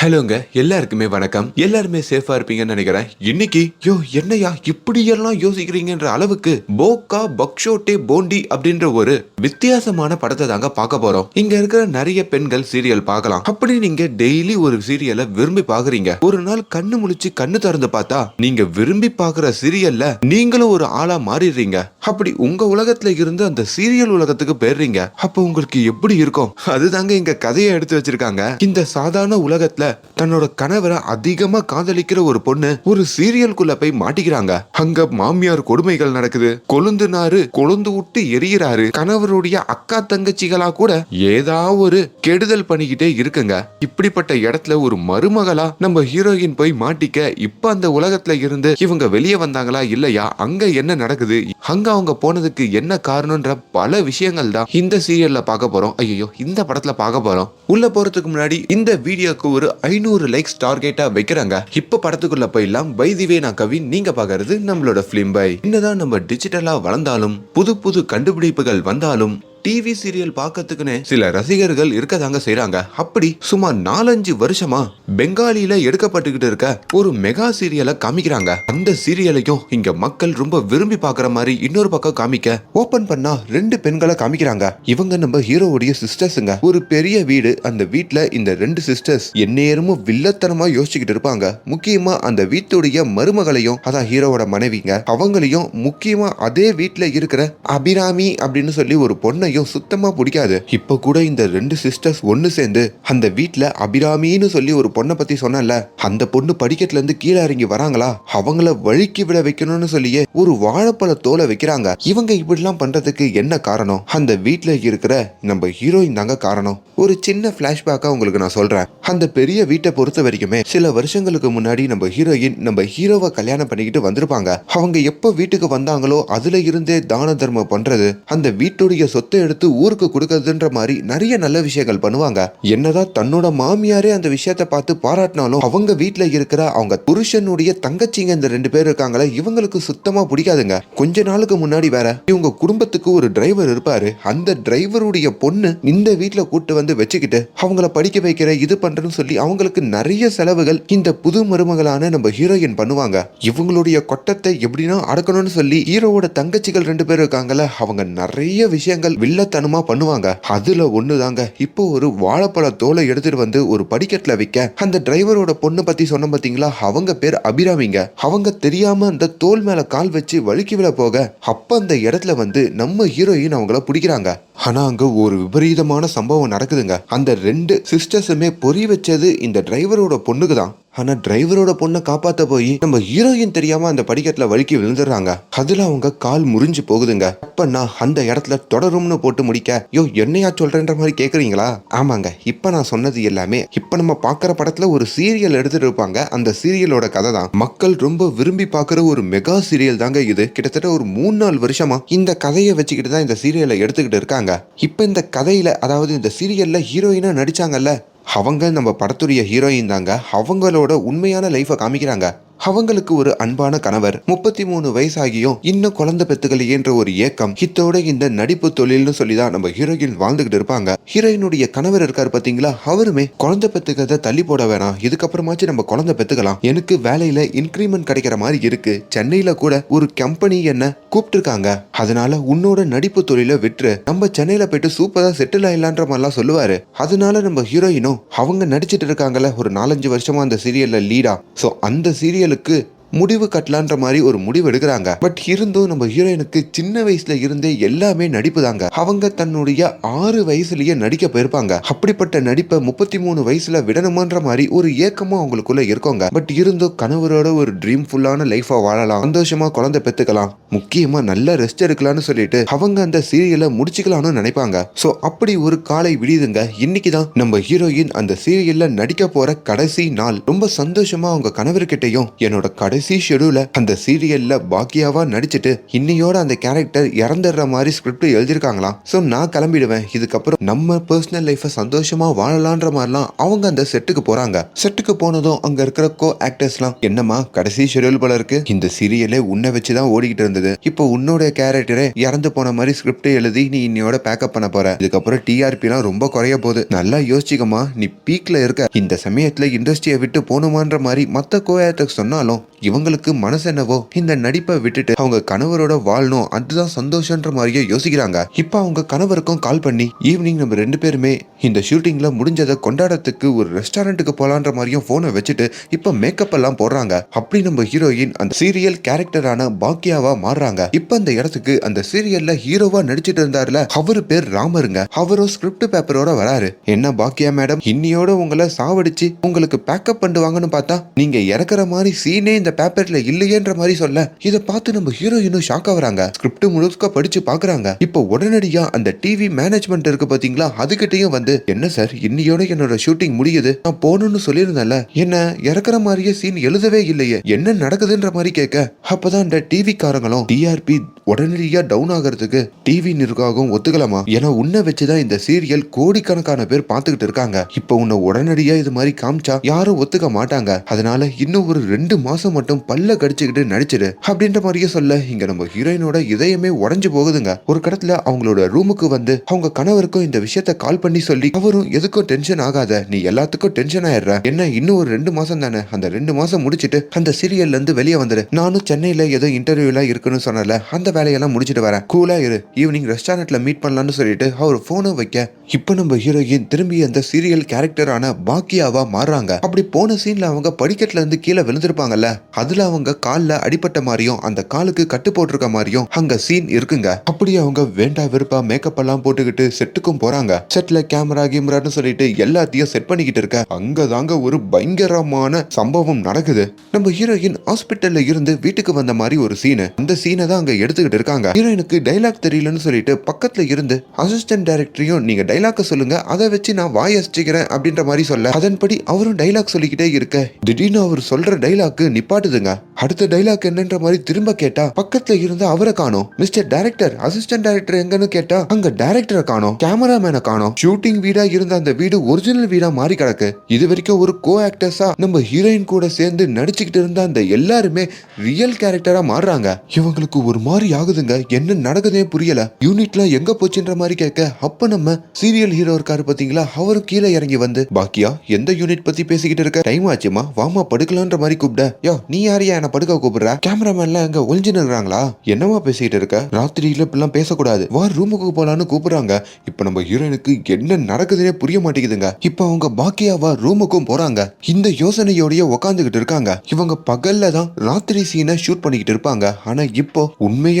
ஹலோங்க எல்லாருக்குமே வணக்கம். எல்லாருமே சேஃபா இருப்பீங்கன்னு நினைக்கிறேன். இன்னைக்கு யோ என்னையா இப்படி எல்லாம் யோசிக்கிறீங்கன்ற அளவுக்கு போக்கா பக்ஷோட்டே போண்டி அப்படின்ற ஒரு வித்தியாசமான படத்தை தாங்க பார்க்க போறோம். இங்க இருக்கிற நிறைய பெண்கள் சீரியல் பார்க்கலாம். அப்படி நீங்க டெய்லி ஒரு சீரியலை விரும்பி பாக்குறீங்க ஒரு நாள் கண்ணு முழிச்சு கண்ணு திறந்து பார்த்தா நீங்க விரும்பி பாக்குற சீரியல்ல நீங்களும் ஒரு ஆளா மாறிடுறீங்க. அப்படி உங்க உலகத்துல இருந்து அந்த சீரியல் உலகத்துக்கு போயிடுறீங்க. அப்ப உங்களுக்கு எப்படி இருக்கும்? அதுதாங்க இங்க கதையை எடுத்து வச்சிருக்காங்க. இந்த சாதாரண உலகத்துல தன்னோட கணவரை அதிகமா காதலிக்கிற ஒரு பொண்ணு ஒரு சீரியல்குள்ள போய் மாட்டிக்கிறாங்க. அங்க மாமியார் கொடுமைகள் நடக்குது. கொழுந்து நாறு கொழுந்து விட்டு எரியிறாரு. கணவருடைய அக்கா தங்கச்சிகளா கூட ஏதா ஒரு கெடுதல் பண்ணிக்கிட்டே இருக்குங்க. இப்படிப்பட்ட இடத்துல ஒரு மருமகளா நம்ம ஹீரோயின் போய் மாட்டிக்க இப்ப அந்த உலகத்துல இருந்து இவங்க வெளியே வந்தாங்களா இல்லையா? அங்க என்ன நடக்குது? அங்க அவங்க போனதுக்கு என்ன காரணம்ன்ற பல விஷயங்கள் தான் இந்த சீரியல்ல பார்க்க போறோம். ஐயோ இந்த படத்துல பார்க்க போறோம். உள்ள போறதுக்கு முன்னாடி இந்த வீடியோக்கு ஒரு ஐநூறு லைக்ஸ் டார்கெட்டா வைக்கிறாங்க. இப்ப படத்துக்குள்ள போயிடலாம். பைதிவே நான் கவி நீங்க பாக்குறது நம்மளோட பிலிம் பை. என்னதான் நம்ம டிஜிட்டலா வளர்ந்தாலும் புது புது கண்டுபிடிப்புகள் வந்தாலும் டிவி சீரியல் பார்க்கறதுக்குன்னு சில ரசிகர்கள் இருக்கதாங்க செய்யறாங்க அப்படி சுமார் நாலஞ்சு வருஷமா பெங்காலியில எடுக்கப்பட்டுக்கிட்டு இருக்க ஒரு மெகா சீரியலை காமிக்கிறாங்க. அந்த சீரியலையும் இங்க மக்கள் ரொம்ப விரும்பி பார்க்குற மாதிரி இன்னொரு பக்கம் காமிக்க ஓபன் பண்ணா ரெண்டு பெண்களை காமிக்கிறாங்க. இவங்க நம்ம ஹீரோவுடைய சிஸ்டர்ஸுங்க ஒரு பெரிய வீடு அந்த வீட்டுல இந்த ரெண்டு சிஸ்டர்ஸ் எந்நேரமும் வில்லத்தனமா யோசிச்சுக்கிட்டு இருப்பாங்க. முக்கியமா அந்த வீட்டுடைய மருமகளையும் அதான் ஹீரோவோட மனைவிங்க அவங்களையும் முக்கியமா அதே வீட்டுல இருக்கிற அபிராமி அப்படின்னு சொல்லி ஒரு பொண்ணையும் சுத்தமா பிடிக்காது. இப்ப கூட இந்த ரெண்டு சிஸ்டர்ஸ் ஒன்னு சேர்ந்து அந்த வீட்டில் அபிராமின்னு சொல்லி ஒரு பொண்ணை பத்தி சொன்னல அந்த பொண்ணு படிக்கட்டுல இருந்து கீழே இறங்கி வராங்களா? அவங்கள வழுக்கி விட வைக்கணும்னு சொல்லியே ஒரு வாழைப்பழ தோலை வைக்கிறாங்க. இவங்க இப்படிலாம் பண்றதுக்கு என்ன காரணம்? அந்த வீட்டில் இருக்கிற நம்ம ஹீரோயின் தாங்க காரணம். ஒரு சின்ன பிளாஷ்பேக்கா உங்களுக்கு நான் சொல்றேன். அந்த பெரிய வீட்டை பொறுத்த வரைக்குமே சில வருஷங்களுக்கு முன்னாடி நம்ம ஹீரோயின் நம்ம ஹீரோவை கல்யாணம் பண்ணிக்கிட்டு வந்திருப்பாங்க. அவங்க எப்ப வீட்டுக்கு வந்தாங்களோ அதுல இருந்தே தான தர்மம் பண்றது அந்த வீட்டுடைய சொத்தை எடுத்து ஊருக்கு கொடுக்கறதுன்ற மாதிரி நிறைய நல்ல விஷயங்கள் பண்ணுவாங்க. என்னதான் தன்னோட மாமியாரே அந்த விஷயத்தை பார்த்து பாராட்டினாலும் அவங்க வீட்டுல இருக்கிற அவங்க புருஷனுடைய தங்கச்சிங்க இந்த ரெண்டு பேர் இருக்காங்களே இவங்களுக்கு சுத்தமா பிடிக்காதுங்க. கொஞ்ச நாளுக்கு முன்னாடி வேற இவங்க குடும்பத்துக்கு ஒரு டிரைவர் இருப்பாரு. அந்த டிரைவருடைய பொண்ணு இந்த வீட்ல கூட்டு வந்து வச்சுக்கிட்டு அவங்கள படிக்க வைக்கிற இது பண்றேன்னு சொல்லி அவங்களுக்கு நிறைய செலவுகள் இந்த புது மருமகளான நம்ம ஹீரோயின் பண்ணுவாங்க. இவங்களுடைய கொட்டத்தை எப்படின்னா அடக்கணும்னு சொல்லி ஹீரோவோட தங்கச்சிகள் ரெண்டு பேர் இருக்காங்கல்ல அவங்க நிறைய விஷயங்கள் வில்லத்தனமா பண்ணுவாங்க. அதுல ஒண்ணுதாங்க. இப்போ ஒரு வாழைப்பழ தோலை எடுத்துட்டு வந்து ஒரு படிக்கட்டுல வைக்க அந்த டிரைவரோட பொண்ணு பத்தி சொன்ன பாத்தீங்களா? அவங்க பேர் அபிராமிங்க. அவங்க தெரியாம அந்த தோல் மேல கால் வச்சு வழுக்கி விழ போக அப்ப அந்த இடத்துல வந்து நம்ம ஹீரோயின் அவங்கள பிடிக்கிறாங்க. ஆனா அங்க ஒரு விபரீதமான சம்பவம் நடக்குதுங்க. அந்த ரெண்டு சிஸ்டர்ஸுமே பொறி வச்சது இந்த டிரைவரோட பொண்ணுக்கு தான் ஆனா டிரைவரோட பொண்ணை காப்பாத்த போய் நம்ம ஹீரோயின் தெரியாம அந்த படிக்கட்டுல வழுக்கி விழுந்துடுறாங்க. அதுல அவங்க கால் முறிஞ்சு போகுதுங்க. அப்ப நான் அந்த இடத்துல தொடரும்னு போட்டு முடிக்க யோ என்னையா சொல்றேன்ற மாதிரி கேக்குறீங்களா? ஆமாங்க. இப்ப நான் சொன்னது எல்லாமே இப்ப நம்ம பாக்குற படத்துல ஒரு சீரியல் எடுத்துட்டு இருப்பாங்க. அந்த சீரியலோட கதை தான். மக்கள் ரொம்ப விரும்பி பாக்குற ஒரு மெகா சீரியல் தாங்க இது. கிட்டத்தட்ட ஒரு மூணு நாலு வருஷமா இந்த கதையை வச்சுக்கிட்டு தான் இந்த சீரியலை எடுத்துக்கிட்டு இருக்காங்க. இப்ப இந்த கதையில அதாவது இந்த சீரியல்ல ஹீரோயினா நடிச்சாங்கல்ல அவங்க நம்ம படத்துடைய ஹீரோயின் தாங்க. அவங்களோட உண்மையான லைஃபை காமிக்கிறாங்க. அவங்களுக்கு ஒரு அன்பான கணவர். முப்பத்தி மூணு வயசாகியும் இன்னும் குழந்தை பெத்துக்கலையேன்ற ஒரு ஏக்கம் இத்தோட இந்த நடிப்பு தொழில்னு சொல்லி தான் நம்ம ஹீரோயின் வாழ்ந்துகிட்டு இருப்பாங்க. ஹீரோயினுடைய கணவர் இருக்காரு பாத்தீங்களா? அவருமே குழந்தை பெத்துக்கிறத தள்ளி போட வேணாம். இதுக்கப்புறமாச்சும் நம்ம குழந்தை பெத்துக்கலாம் எனக்கு வேலையில இன்க்ரிமெண்ட் கிடைக்கிற மாதிரி இருக்கு. சென்னையில கூட ஒரு கம்பெனி என்ன கூப்பிட்டுருக்காங்க. அதனால உன்னோட நடிப்பு தொழிலை விட்டுரு. நம்ம சென்னையில போயிட்டு சூப்பரா செட்டில் ஆயிடலான்ற மாதிரிலாம் சொல்லுவாரு. அதனால நம்ம ஹீரோயினும் அவங்க நடிச்சிட்டு இருக்காங்கல்ல ஒரு நாலஞ்சு வருஷமா அந்த சீரியல்ல லீடா சோ அந்த சீரியல் சீரியலுக்கு முடிவு கட்டலான்ற மாதிரி ஒரு முடிவு எடுக்கிறாங்க. பட் இருந்தும் நம்ம ஹீரோயினுக்கு சின்ன வயசுல இருந்தே எல்லாமே நடிப்பு தாங்க அவங்க தன்னுடைய ஆறு வயசுலயே நடிக்க போயிருப்பாங்க. அப்படிப்பட்ட நடிப்பை முப்பத்தி மூணு வயசுல விடணுமான்ற மாதிரி ஒரு ஏக்கமும் அவங்களுக்குள்ள இருக்கோங்க. பட் இருந்தும் கணவரோட ஒரு ட்ரீம் ஃபுல்லான லைஃபா வாழலாம். சந்தோஷமா குழந்தை பெத்துக்கலாம். முக்கியமா நல்ல ரெஸ்ட் எடுக்கலாம்னு சொல்லிட்டு அவங்க அந்த சீரியலை முடிச்சுக்கலாம்னு நினைப்பாங்க. சோ அப்படி ஒரு காலை விடியுதுங்க. இன்னைக்கு தான் நம்ம ஹீரோயின் அந்த சீரியல்ல நடிக்க போற கடைசி நாள். ரொம்ப சந்தோஷமா அவங்க கணவர்கிட்டையும் என்னோட கடை கடைசி ஷெடியூல அந்த சீரியல்ல பாக்கியாவா நடிச்சிட்டு இன்னையோட அந்த கேரக்டர் இறந்துடுற மாதிரி ஸ்கிரிப்ட் எழுதியிருக்காங்களாம். ஸோ நான் கிளம்பிடுவேன். இதுக்கப்புறம் நம்ம பர்சனல் லைஃபை சந்தோஷமா வாழலான்ற மாதிரிலாம் அவங்க அந்த செட்டுக்கு போறாங்க. செட்டுக்கு போனதும் அங்க இருக்கிற கோ ஆக்டர்ஸ்லாம் என்னம்மா கடைசி ஷெடியூல் போல இருக்கு. இந்த சீரியலே உன்னை வச்சு தான் ஓடிக்கிட்டு இருந்தது. இப்போ உன்னோட கேரக்டரே இறந்து போன மாதிரி ஸ்கிரிப்ட் எழுதி நீ இன்னையோட பேக்கப் பண்ண போற. இதுக்கப்புறம் டிஆர்பிலாம் ரொம்ப குறைய போகுது. நல்லா யோசிச்சுக்கமா நீ பீக்ல இருக்க. இந்த சமயத்துல இண்டஸ்ட்ரியை விட்டு போகணுமான்ற மாதிரி மத்த கோ ஆக்டர்ஸ் சொன்னாலும் இவங்களுக்கு மனசு என்னவோ இந்த நடிப்பை விட்டுட்டு அவங்க கணவரோட வாழணும் அதுதான் சந்தோஷன்ற மாதிரியே யோசிக்கிறாங்க. இப்போ அவங்க கணவருக்கும் கால் பண்ணி ஈவினிங் நம்ம ரெண்டு பேருமே இந்த ஷூட்டிங்ல முடிஞ்சதை கொண்டாடத்துக்கு ஒரு ரெஸ்டாரண்ட்டுக்கு போலான்ற மாதிரியும் போனை வச்சுட்டு இப்போ மேக்கப் எல்லாம் போடுறாங்க. அப்படி நம்ம ஹீரோயின் அந்த சீரியல் கேரக்டரான பாக்கியாவா மாறுறாங்க. இப்போ அந்த இடத்துக்கு அந்த சீரியல்ல ஹீரோவா நடிச்சிட்டு இருந்தாருல அவரு பேர் ராமருங்க. அவரும் ஸ்கிரிப்ட் பேப்பரோட வராரு. என்ன பாக்கியா மேடம் இன்னியோட உங்களை சாவடிச்சு உங்களுக்கு பேக்கப் பண்ணுவாங்கன்னு பார்த்தா நீங்க இறக்குற மாதிரி சீனே இந்த பேப்பர்ல இல்லையேன்ற மாதிரி சொல்ல இதை பார்த்து நம்ம ஹீரோயினும் ஷாக் ஆகுறாங்க ஸ்கிரிப்ட் முழுக்க படிச்சு பாக்குறாங்க இப்போ உடனடியா அந்த டிவி மேனேஜ்மெண்ட் இருக்கு பாத்தீங்களா? அதுகிட்டயும் வந்து என்ன சார் இன்னையோட என்னோட ஷூட்டிங் முடியுது. நான் போகணும்னு சொல்லியிருந்தேன்ல. என்ன? இறக்குற மாதிரியே சீன் எழுதவே இல்லையே. என்ன நடக்குதுன்ற மாதிரி கேட்க அப்பதான் இந்த டிவி காரங்களும் டிஆர்பி உடனடியா டவுன் ஆகிறதுக்கு டிவி நிர்வாகம் ஒத்துக்கலாமா? ஏன்னா உன்னை வச்சுதான் இந்த சீரியல் கோடிக்கணக்கான பேர் பார்த்துக்கிட்டு இருக்காங்க. இப்போ உன்னை உடனடியா இது மாதிரி காமிச்சா யாரும் ஒத்துக்க மாட்டாங்க. அதனால இன்னும் ஒரு ரெண்டு மாசம் மட்டும் பல்ல கடிச்சுக்கிட்டு நடிச்சிடு அப்படின்ற மாதிரியே சொல்ல இங்க நம்ம ஹீரோயினோட இதயமே உடஞ்சு போகுதுங்க. ஒரு கடத்துல அவங்களோட ரூமுக்கு வந்து அவங்க கணவருக்கும் இந்த விஷயத்த கால் பண்ணி சொல்லி அவரும் எதுக்கும் டென்ஷன் ஆகாத. நீ எல்லாத்துக்கும் டென்ஷன் ஆயிடுற. என்ன இன்னும் ஒரு ரெண்டு மாசம் தானே? அந்த ரெண்டு மாசம் முடிச்சிட்டு அந்த சீரியல்ல இருந்து வெளியே வந்துடு நானும் சென்னையில ஏதோ இன்டர்வியூல இருக்குன்னு சொன்னல அந்த வேலையெல்லாம் முடிச்சிட்டு வரேன். கூலா இரு. ஈவினிங் ரெஸ்டாரண்ட்ல மீட் பண்ணலாம்னு சொல்லிட்டு அவர் போனை வைக்க. இப்போ நம்ம ஹீரோயின் திரும்பி அந்த சீரியல் கேரக்டரான பாக்கியாவா மாறுறாங்க. அப்படி போன சீன்ல அவங்க படிக்கட்டுல இருந்து கீழே விழுந்திருப்பாங்கல்ல அதுல அவங்க கால்ல அடிபட்ட மாதிரியும் அந்த காலுக்கு கட்டு போட்டிருக்க மாதிரியும் அங்க சீன் இருக்குங்க. அப்படி அவங்க வேண்டா வெறுப்பா மேக்கப் எல்லாம் போட்டுக்கிட்டு செட்டுக்கும் போறாங்க. செட்ல கேமரா கேமரான்னு சொல்லிட்டு எல்லாத்தையும் செட் பண்ணிக்கிட்டு இருக்க. அங்கதாங்க ஒரு பயங்கரமான சம்பவம் நடக்குது. நம்ம ஹீரோயின் ஹாஸ்பிட்டல்ல இருந்து வீட்டுக்கு வந்த மாதிரி ஒரு சீனு அந்த சீனை தான் அங்க எடுத்துக்கிட்டு இருக்காங்க. ஹீரோயினுக்கு டைலாக் தெரியலன்னு சொல்லிட்டு பக்கத்துல இருந்து அசிஸ்டன்ட் டைரக்டரையும் நீங்க டைலாக்க சொல்லுங்க அதை வச்சு நான் வாய் அசிச்சுக்கிறேன் அப்படின்ற மாதிரி சொல்ல. அதன்படி அவரும் டைலாக் சொல்லிக்கிட்டே இருக்க. திடீர்னு அவர் சொல்ற டைலாக்கு நிப்பாட்டுதுங்க. அடுத்த டைலாக் என்னன்ற மாதிரி திரும்ப கேட்டா பக்கத்துல இருந்து அவரை காணோம். மிஸ்டர் டைரக்டர் அசிஸ்டன்ட் டைரக்டர் எங்கன்னு கேட்டா அங்க டைரக்டரை காணோம். கேமராமேனை காணோம். ஷூட்டிங் வீடா இருந்த அந்த வீடு ஒரிஜினல் வீடா மாறி கிடக்கு. இது வரைக்கும் ஒரு கோ ஆக்டர்ஸா நம்ம ஹீரோயின் கூட சேர்ந்து நடிச்சுக்கிட்டு இருந்த அந்த எல்லாருமே ரியல் கேரக்டரா மாறுறாங்க. இவங்களுக்கு ஒரு மாதிரி ஆகுதுங்க? என்ன நடக்குதே புரியல. யூனிட்லாம் எங்க போச்சுன்ற மாதிரி கேட்க அப்ப நம்ம சீரியல் ஹீரோ இருக்காரு பாத்தீங்களா? அவரும் கீழே இறங்கி வந்து பாக்கியா எந்த யூனிட் பத்தி பேசிக்கிட்டு இருக்க? டைம் ஆச்சுமா? வாமா படுக்கலான்ற மாதிரி கூப்பிட யோ நீ யாரையா என்ன படுக்க கூப்பிடுற? கேமராமேன்லாம் எங்க ஒளிஞ்சு நின்றாங்களா என்னமா பேசிக்கிட்டு இருக்க? ராத்திரியில இப்படிலாம் பேசக்கூடாது. வா ரூமுக்கு போலான்னு கூப்பிடுறாங்க. இப்ப நம்ம ஹீரோனுக்கு என்ன நடக்குதுன்னே புரிய மாட்டேங்குதுங்க. இப்ப அவங்க பாக்கியாவா ரூமுக்கும் போறாங்க. இந்த யோசனையோடய உக்காந்துகிட்டு இருக்காங்க. இவங்க பகல்ல தான் ராத்திரி சீனை ஷூட் பண்ணிக்கிட்டு இருப்பாங்க. ஆனா இப்போ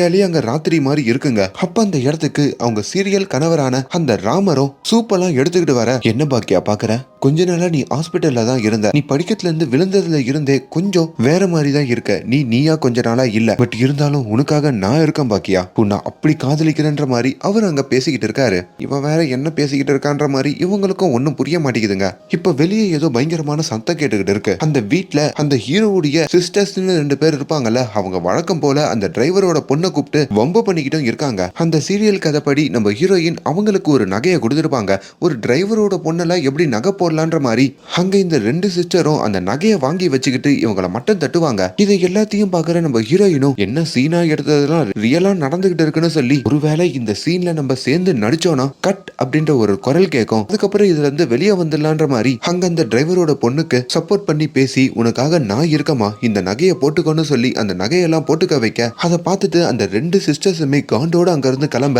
உண்மையாலேயே அங்க ராத்திரி மாதிரி இருக்குங்க. அப்ப அந்த இடத்துக்கு அவங்க சீரியல் கணவரான அந்த ராமரும் சூப்பெல்லாம் எடுத்துக்கிட்டு வர என்ன பாக்கியா பாக்குற? கொஞ்ச நாளா நீ ஹாஸ்பிட்டல்ல தான் இருந்த. நீ படிக்கத்துல இருந்து விழுந்ததுல இருந்தே கொஞ்சம் வேற மாதிரி தான் இருக்க. நீ நீயா கொஞ்ச நாளா இல்ல. பட் இருந்தாலும் உனக்காக நான் இருக்கேன் பாக்கியா. உன்னை அப்படி காதலிக்கிறன்ற மாதிரி அவர் அங்க பேசிக்கிட்டு இருக்காரு. இவன் வேற என்ன பேசிக்கிட்டு இருக்கான்ற மாதிரி இவங்களுக்கும் ஒன்னும் புரிய மாட்டேங்குதுங்க. இப்ப வெளியே ஏதோ பயங்கரமான சத்தம் கேட்டுக்கிட்டு இருக்கு. அந்த வீட்டுல அந்த ஹீரோவுடைய சிஸ்டர்ஸ்னு ரெண்டு பேர் இருப்பாங்கல்ல அவங்க வழக்கம் போல அந்த டிரைவரோட பொண்ணு கூப்பிட்டு வம்பு பண்ணிக்கிட்டும் இருக்காங்க. அந்த சீரியல் கதைப்படி நம்ம ஹீரோயின் அவங்களுக்கு ஒரு நகையை கொடுத்துருப்பாங்க. ஒரு டிரைவரோட பொண்ணெல்லாம் எப்படி நகை போடலான்ற மாதிரி. அங்க இந்த ரெண்டு சிஸ்டரும் அந்த நகையை வாங்கி வச்சுக்கிட்டு இவங்கள மட்டும் தட்டுவாங்க. இதை எல்லாத்தையும் பாக்குற நம்ம ஹீரோயினும் என்ன சீனா எடுத்ததெல்லாம் ரியலா நடந்துகிட்டு இருக்குன்னு சொல்லி ஒருவேளை இந்த சீன்ல நம்ம சேர்ந்து நடிச்சோம்னா கட் அப்படின்ற ஒரு குரல் கேட்கும். அதுக்கப்புறம் இதுல இருந்து வெளியே வந்துடலான்ற மாதிரி அங்க அந்த டிரைவரோட பொண்ணுக்கு சப்போர்ட் பண்ணி பேசி உனக்காக நான் இருக்கமா? இந்த நகையை போட்டுக்கோன்னு சொல்லி அந்த நகையெல்லாம் போட்டுக்க வைக்க. அதை பார்த்துட்டு அந்த ரெண்டு சிஸ்டர்ஸுமே காண்டோட அங்கிருந்து கிளம்ப.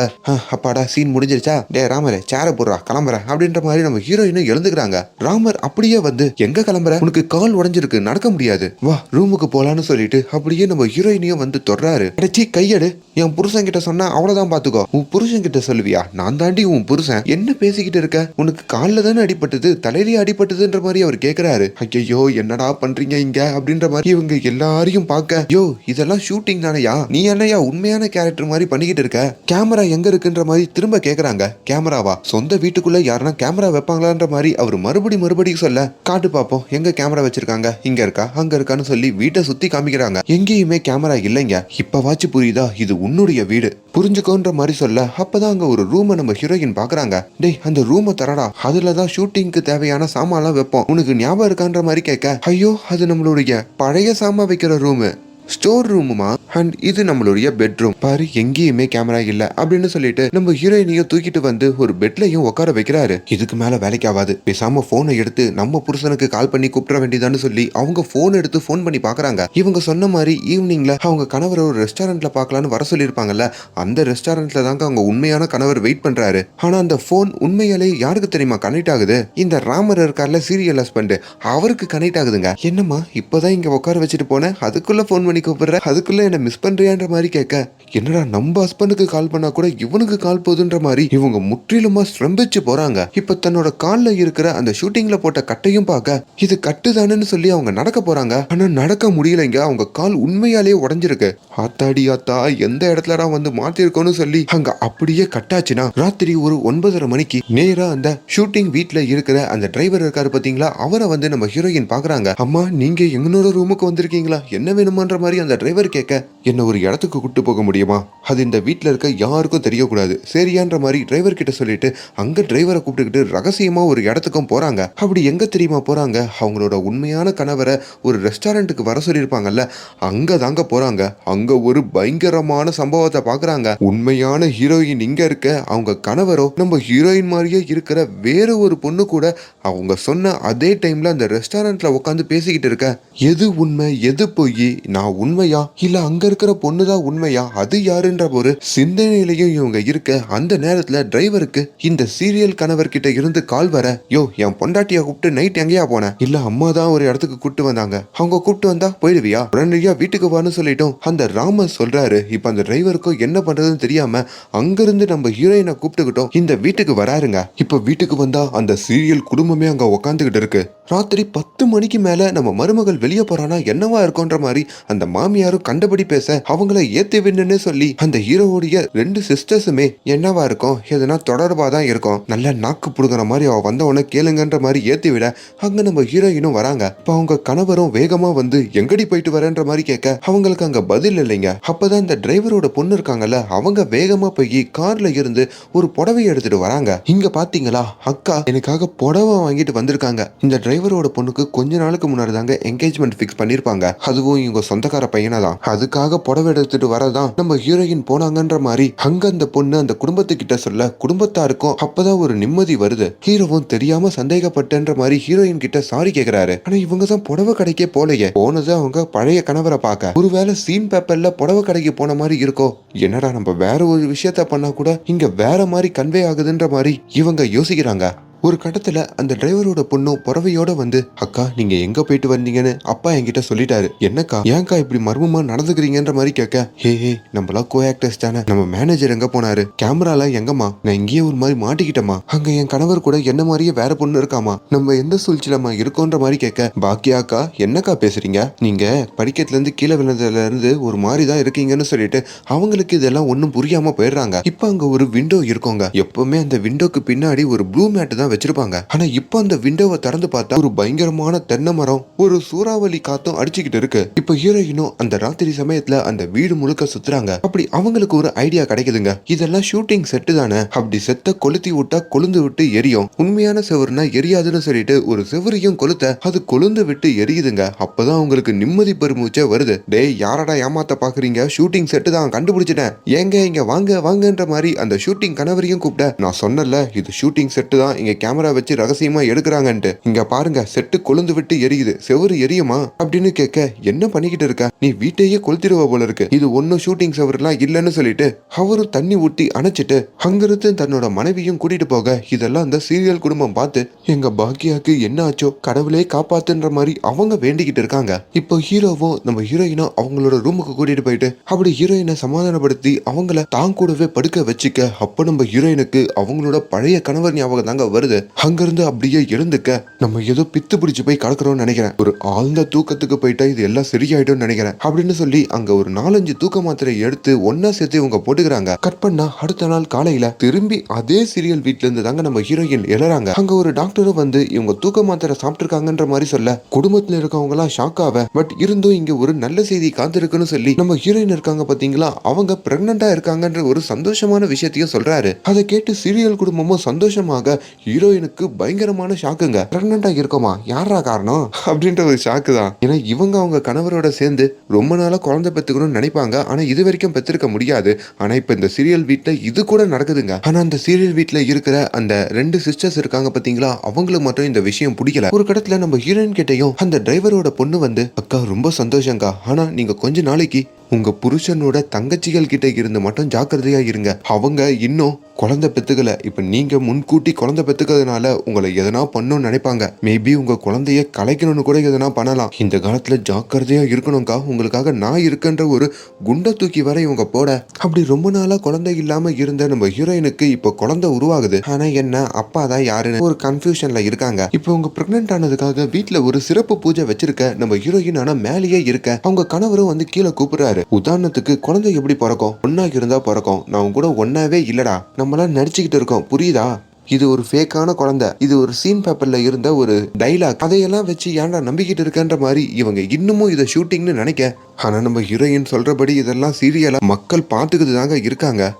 அப்பாடா சீன் முடிஞ்சிருச்சா? டே ராமர் சேர போடுறா கிளம்புற அப்படின்ற மாதிரி நம்ம ஹீரோயினும் எழுந்துக்கிறாங்க. ராமர் அப்படியே வந்து எங்க கிளம்புற? உனக்கு கால் உடைஞ்சிருக்கு நடக்க முடியாது. வா ரூமுக்கு போலான்னு சொல்லிட்டு அப்படியே நம்ம ஹீரோயினையும் வந்து தொடராரு அடைச்சி கையெடு. என் புருஷன் கிட்ட சொன்னா அவ்வளவுதான் பாத்துக்கோ. உன் புருஷன் கிட்ட சொல்லுவியா? நான் தாண்டி உன் புருஷன். என்ன பேசிக்கிட்டு இருக்க? உனக்கு காலில் தானே அடிபட்டது தலையிலேயே அடிபட்டதுன்ற மாதிரி அவர் கேட்கிறாரு ஐயோ என்னடா பண்றீங்க இங்க? அப்படின்ற மாதிரி இவங்க எல்லாரையும் பார்க்க யோ இதெல்லாம் ஷூட்டிங் தானையா? நீ என்னையா உண்மையான கேரக்டர் மாதிரி பண்ணிக்கிட்டு இருக்க? கேமரா எங்க இருக்குன்ற மாதிரி திரும்ப கேக்குறாங்க. கேமராவா சொந்த வீட்டுக்குள்ள யாருன்னா கேமரா வைப்பாங்களான்ற மாதிரி அவர் மறுபடி மறுபடியும் சொல்ல காட்டு பார்ப்போம் எங்க கேமரா வச்சிருக்காங்க? இங்க இருக்கா? அங்க இருக்கான்னு சொல்லி வீட்டை சுத்தி காமிக்கிறாங்க. எங்கேயுமே கேமரா இல்லைங்க. இப்பவாச்சு புரியுதா? இது உன்னுடைய வீடு. புரிஞ்சுக்கோன்ற மாதிரி சொல்ல அப்பதான் அங்க ஒரு ரூமை நம்ம ஹீரோயின் பாக்குறாங்க. டேய் அந்த ரூமை தரடா. அதுலதான் ஷூட்டிங்க்கு தேவையான சாமான்லாம் வைப்போம். உனக்கு ஞாபகம் இருக்கான்ற மாதிரி கேட்க ஐயோ அது நம்மளுடைய பழைய சாமா வைக்கிற ரூமு ஸ்டோர் ரூமுமா அண்ட் இது நம்மளுடைய பெட்ரூம் பாரு எங்கேயுமே கேமரா இல்ல அப்படின்னு சொல்லிட்டு நம்ம ஹீரோயினையும் தூக்கிட்டு வந்து ஒரு பெட்லயும் உட்கார வைக்கிறாரு. இதுக்கு மேல வேலைக்கு ஆகாது. பேசாம போனை எடுத்து நம்ம புருஷனுக்கு கால் பண்ணி கூப்பிட வேண்டியதான்னு சொல்லி அவங்க போன் எடுத்து ஃபோன் பண்ணி பாக்குறாங்க இவங்க சொன்ன மாதிரி ஈவினிங்ல அவங்க கணவர் ஒரு ரெஸ்டாரண்ட்ல பாக்கலான்னு வர சொல்லியிருப்பாங்கல்ல அந்த ரெஸ்டாரண்ட்ல தாங்க அவங்க உண்மையான கணவர் வெயிட் பண்றாரு. ஆனா அந்த போன் உண்மையாலே யாருக்கு தெரியுமா கனெக்ட் ஆகுது? இந்த ராமர் இருக்கார்ல சீரியல் ஹஸ்பண்ட் அவருக்கு கனெக்ட் ஆகுதுங்க. என்னம்மா இப்பதான் இங்க உட்கார வச்சுட்டு போனேன் அதுக்குள்ள ஃபோன் பண்ணி கூப்பிடுற? அதுக்குள்ள என்ன மிஸ் பண்றியான்ற மாதிரி கேட்க. என்னடா நம்ம ஹஸ்பண்டுக்கு கால் பண்ணா கூட இவனுக்கு கால் போகுதுன்ற மாதிரி இவங்க முற்றிலுமா ஸ்ரம்பிச்சு போறாங்க. இப்ப தன்னோட கால்ல இருக்கிற அந்த ஷூட்டிங்ல போட்ட கட்டையும் பார்க்க இது கட்டுதானு சொல்லி அவங்க நடக்க போறாங்க. ஆனா நடக்க முடியலைங்க. அவங்க கால் உண்மையாலேயே உடைஞ்சிருக்கு. ஆத்தாடி ஆத்தா எந்த இடத்துலடா வந்து மாத்திருக்கோன்னு சொல்லி அங்க அப்படியே கட்டாச்சுன்னா ராத்திரி ஒரு ஒன்பதரை மணிக்கு நேரா அந்த ஷூட்டிங் வீட்ல இருக்கிற அந்த டிரைவர் இருக்காரு பாத்தீங்களா? அவரை வந்து நம்ம ஹீரோயின் பாக்குறாங்க அம்மா நீங்க எங்களோட ரூமுக்கு வந்திருக்கீங்களா? என்ன வேணுமான்ற மாதிரி அந்த டிரைவர் கேட்க என்ன ஒரு இடத்துக்கு கூட்டு போக முடியுமா? அது இந்த வீட்ல இருக்க யாருக்கும் தெரியக்கூடாது. சரியான்ற மாதிரி டிரைவர் கிட்ட சொல்லிட்டு அங்க டிரைவரை கூப்பிட்டுக்கிட்டு ரகசியமா ஒரு இடத்துக்கும் போறாங்க. அப்படி எங்க தெரியுமா போறாங்க? அவங்களோட உண்மையான கணவரை ஒரு ரெஸ்டாரண்ட்டுக்கு வர சொல்லியிருப்பாங்கல்ல அங்க தாங்க போறாங்க. அங்க ஒரு பயங்கரமான சம்பவத்தை பாக்குறாங்க உண்மையான ஹீரோயின் இங்க இருக்க அவங்க கணவரோ நம்ம ஹீரோயின் மாதிரியே இருக்கிற வேற ஒரு பொண்ணு கூட அவங்க சொன்ன அதே டைம்ல அந்த ரெஸ்டாரண்ட்ல உட்காந்து பேசிக்கிட்டு இருக்க. எது உண்மை எது பொய்? நான் உண்மையா? இல்ல அங்க இருக்கிற பொண்ணுதான் உண்மையா? அது யாருன்ற ஒரு சிந்தனையிலையும் இவங்க இருக்க அந்த நேரத்துல டிரைவருக்கு இந்த சீரியல் கணவர் கிட்ட இருந்து கால் வர யோ என் பொண்டாட்டிய கூப்பிட்டு நைட் எங்கேயா போனேன் இல்ல அம்மா தான் ஒரு இடத்துக்கு கூப்பிட்டு வந்தாங்க. அவங்க கூப்பிட்டு வந்தா போயிடுவியா? உடனடியா வீட்டுக்கு வான்னு சொல்லிட்டோம் அந்த ராமர் சொல்றாரு இப்ப அந்த டிரைவருக்கும் என்ன பண்றதுன்னு தெரியாம அங்கிருந்து நம்ம ஹீரோயினை கூப்பிட்டுக்கிட்டோம். இந்த வீட்டுக்கு வராருங்க. இப்ப வீட்டுக்கு வந்தா அந்த சீரியல் குடும்பமே அங்க உக்காந்துகிட்டு இருக்கு. ராத்திரி பத்து மணிக்கு மேல நம்ம மருமகள் வெளியே போறானா என்னவா இருக்கும்ன்ற மாதிரி அந்த அந்த மாமியாரும் கண்டபடி பேச அவங்கள ஏத்தி விண்ணுன்னு சொல்லி அந்த ஹீரோவுடைய ரெண்டு சிஸ்டர்ஸுமே என்னவா இருக்கும்? எதுனா தொடர்பா தான் இருக்கும். நல்ல நாக்கு புடுங்குற மாதிரி அவ வந்த உடனே கேளுங்கன்ற மாதிரி ஏத்தி விட அங்க நம்ம ஹீரோயினும் வராங்க. இப்ப அவங்க கணவரும் வேகமா வந்து எங்கடி போயிட்டு வரேன்ற மாதிரி கேட்க அவங்களுக்கு அங்க பதில் இல்லைங்க. அப்பதான் இந்த டிரைவரோட பொண்ணு இருக்காங்கல்ல அவங்க வேகமா போய் கார்ல இருந்து ஒரு புடவை எடுத்துட்டு வராங்க. இங்க பாத்தீங்களா? அக்கா எனக்காக புடவை வாங்கிட்டு வந்திருக்காங்க. இந்த டிரைவரோட பொண்ணுக்கு கொஞ்ச நாளுக்கு முன்னாடி தாங்க என்கேஜ்மெண்ட் ஃபிக்ஸ் பண்ணிருப்பாங்க. அதுவும் இவங்க சொந்த பிச்சைக்கார பையனை தான் அதுக்காக புடவை எடுத்துட்டு வரதான் நம்ம ஹீரோயின் போனாங்கன்ற மாதிரி அங்க அந்த பொண்ணு அந்த குடும்பத்துக்கிட்ட சொல்ல குடும்பத்தாருக்கும் அப்பதான் ஒரு நிம்மதி வருது. ஹீரோவும் தெரியாம சந்தேகப்பட்டன்ற மாதிரி ஹீரோயின் கிட்ட சாரி கேக்குறாரு. ஆனா இவங்க தான் புடவை கடைக்கே போலையே. போனது அவங்க பழைய கணவரை பார்க்க. ஒருவேளை சீன் பேப்பர்ல புடவை கடைக்கு போன மாதிரி இருக்கோ. என்னடா நம்ம வேற ஒரு விஷயத்த பண்ணா கூட இங்க வேற மாதிரி கன்வே ஆகுதுன்ற மாதிரி இவங்க யோசிக்கிறாங்க. ஒரு கட்டத்தில் அந்த டிரைவரோட பொண்ணும் புறவையோட வந்து அக்கா நீங்க எங்க போயிட்டு வந்தீங்கன்னு அப்பா என்கிட்ட சொல்லிட்டாரு. என்னக்கா? ஏன்க்கா இப்படி மர்மமா நடந்துக்கிறீங்கன்ற மாதிரி கேட்க ஹே ஹே நம்மளா கோ ஆக்டர்ஸ் தானே. நம்ம மேனேஜர் எங்க போனாரு? கேமரால எங்கம்மா? நான் இங்கேயே ஒரு மாதிரி மாட்டிக்கிட்டேமா அங்க என் கணவர் கூட என்ன மாதிரியே வேற பொண்ணு இருக்காமா நம்ம எந்த சூழ்ச்சியிலமா இருக்கோன்ற மாதிரி கேட்க பாக்கியாக்கா என்னக்கா பேசுறீங்க? நீங்க படிக்கட்டுல இருந்து கீழே விழுந்ததுல இருந்து ஒரு மாதிரி தான் இருக்கீங்கன்னு சொல்லிட்டு அவங்களுக்கு இதெல்லாம் ஒன்றும் புரியாம போயிடுறாங்க. இப்போ அங்க ஒரு விண்டோ இருக்கோங்க. எப்பவுமே அந்த விண்டோக்கு பின்னாடி ஒரு ப்ளூ மேட் தான் வச்சிருப்பாங்க. ஆனா இப்போ அந்த விண்டோவை திறந்து பார்த்தா ஒரு பயங்கரமான தென்னை மரம் ஒரு சூறாவளி காத்தும் அடிச்சுக்கிட்டு இருக்கு. இப்போ ஹீரோயினும் அந்த ராத்திரி சமயத்துல அந்த வீடு முழுக்க சுத்துறாங்க. அப்படி அவங்களுக்கு ஒரு ஐடியா கிடைக்குதுங்க. இதெல்லாம் ஷூட்டிங் செட்டு தானே. அப்படி செத்த கொளுத்தி விட்டா கொழுந்து விட்டு எரியும். உண்மையான செவருனா எரியாதுன்னு சொல்லிட்டு ஒரு செவரையும் கொளுத்த அது கொழுந்து விட்டு எரியுதுங்க. அப்பதான் அவங்களுக்கு நிம்மதி பெருமூச்சே வருது. டேய் யாரடா ஏமாத்த பாக்குறீங்க? ஷூட்டிங் செட்டு தான் கண்டுபிடிச்சிட்டேன். ஏங்க இங்க வாங்க வாங்கன்ற மாதிரி அந்த ஷூட்டிங் கணவரையும் கூப்பிட்ட நான் சொன்னல இது ஷூட்டிங் செட்டு தான் இங்க கேமரா வச்சு ரகசியமா எடுக்கிறாங்கன்ட்டு. இங்க பாருங்க செட்டு கொழுந்து விட்டு எரியுது. செவரு எரியுமா? அப்படின்னு கேட்க என்ன பண்ணிக்கிட்டு இருக்க? நீ வீட்டையே கொளுத்திடுவ போல இருக்கு. இது ஒன்னும் ஷூட்டிங் செவருலாம் இல்லைன்னு சொல்லிட்டு அவரும் தண்ணி ஊட்டி அணைச்சிட்டு அங்கிருந்து தன்னோட மனைவியும் கூட்டிட்டு போக இதெல்லாம் அந்த சீரியல் குடும்பம் பார்த்து எங்க பாக்கியாக்கு என்ன ஆச்சோ கடவுளே காப்பாத்துன்ற மாதிரி அவங்க வேண்டிக்கிட்டு இருக்காங்க. இப்போ ஹீரோவும் நம்ம ஹீரோயினும் அவங்களோட ரூமுக்கு கூட்டிட்டு போயிட்டு அப்படி ஹீரோயினை சமாதானப்படுத்தி அவங்கள தான் கூடவே படுக்க வச்சுக்க அப்போ நம்ம ஹீரோயினுக்கு அவங்களோட பழைய கணவர் ஞாபகம் தாங்க வருது. இருந்தது அங்கிருந்து அப்படியே எழுந்துக்க நம்ம ஏதோ பித்து பிடிச்சு போய் கடக்கிறோம்னு நினைக்கிறேன். ஒரு ஆழ்ந்த தூக்கத்துக்கு போயிட்டா இது எல்லாம் சரியாயிடும்னு நினைக்கிறேன். அப்படின்னு சொல்லி அங்க ஒரு நாலஞ்சு தூக்க மாத்திரை எடுத்து ஒன்னா சேர்த்து இவங்க போட்டுக்கிறாங்க. கட் பண்ணா அடுத்த நாள் காலையில திரும்பி அதே சீரியல் வீட்ல இருந்து தாங்க நம்ம ஹீரோயின் எழறாங்க அங்க ஒரு டாக்டரும் வந்து இவங்க தூக்க மாத்திரை சாப்பிட்டுருக்காங்கன்ற மாதிரி சொல்ல குடும்பத்துல இருக்கவங்க எல்லாம் ஷாக் ஆவ பட் இருந்தும் இங்க ஒரு நல்ல செய்தி காத்திருக்குன்னு சொல்லி நம்ம ஹீரோயின் இருக்காங்க பாத்தீங்களா? அவங்க பிரெக்னண்டா இருக்காங்கன்ற ஒரு சந்தோஷமான விஷயத்தையும் சொல்றாரு. அதை கேட்டு சீரியல் குடும்பமும் சந்தோஷமாக ஹீரோயினுக்கு பயங்கரமான ஷாக்குங்க. பிரெக்னண்டா இருக்கோமா யாரா காரணம்? அப்படின்ற ஒரு ஷாக்கு தான். ஏன்னா இவங்க அவங்க கணவரோட சேர்ந்து ரொம்ப நாளா குழந்தை பெற்றுக்கணும்னு நினைப்பாங்க. ஆனா இது வரைக்கும் பெற்றிருக்க முடியாது. ஆனா இப்ப இந்த சீரியல் வீட்டுல இது கூட நடக்குதுங்க. ஆனா அந்த சீரியல் வீட்டுல இருக்கிற அந்த ரெண்டு சிஸ்டர்ஸ் இருக்காங்க பாத்தீங்களா? அவங்களுக்கு மட்டும் இந்த விஷயம் பிடிக்கல. ஒரு கடத்துல நம்ம ஹீரோயின் கிட்டையும் அந்த டிரைவரோட பொண்ணு வந்து அக்கா ரொம்ப சந்தோஷங்கா ஆனா நீங்க கொஞ்ச நாளைக்கு உங்க புருஷனோட தங்கச்சிகள் கிட்ட இருந்து மட்டும் ஜாக்கிரதையா இருங்க. அவங்க இன்னும் குழந்தை பெத்துக்கல. இப்ப நீங்க முன்கூட்டி குழந்தை பெத்துக்கிறதுனால உங்களை எதனா பண்ணணும்னு நினைப்பாங்க. மேபி உங்க குழந்தைய கலைக்கணும்னு கூட எதனா பண்ணலாம். இந்த காலத்துல ஜாக்கிரதையா இருக்கணும்க்கா. உங்களுக்காக நான் இருக்கேன்ற ஒரு குண்டை தூக்கி வர இவங்க போட. அப்படி ரொம்ப நாளா குழந்தை இல்லாம இருந்த நம்ம ஹீரோயினுக்கு இப்போ குழந்தை உருவாகுது. ஆனா என்ன அப்பா தான் யாருன்னு ஒரு கன்ஃபியூஷன்ல இருக்காங்க. இப்போ உங்க பிரெக்னென்ட் ஆனதுக்காக வீட்டுல ஒரு சிறப்பு பூஜை வச்சிருக்க நம்ம ஹீரோயின் ஆனா மேலேயே இருக்க. அவங்க கணவரும் வந்து கீழே கூப்பிடுறாரு. உதாரணத்துக்கு குழந்தை எப்படி பிறக்கும்? ஒன்னா இருந்தா பிறக்கும். நான் உன் கூட ஒன்னாவே இல்லடா. நம்மளாம் நடிச்சுக்கிட்டு இருக்கோம். புரியுதா? இது ஒரு ஃபேக்கான குழந்தை. இது ஒரு சீன் பேப்பர்ல இருந்த ஒரு டைலாக் அதையெல்லாம் வச்சு ஏன்டா நம்பிக்கிட்டு இருக்கன்ற மாதிரி இவங்க இன்னமும் இதை ஷூட்டிங்னு நினைக்க. ஆனா நம்ம ஹீரோயின் சொல்றபடி இதெல்லாம் சீரியலா மக்கள் பார்த்துக்கிட்டு தாங்க இருக்காங்க.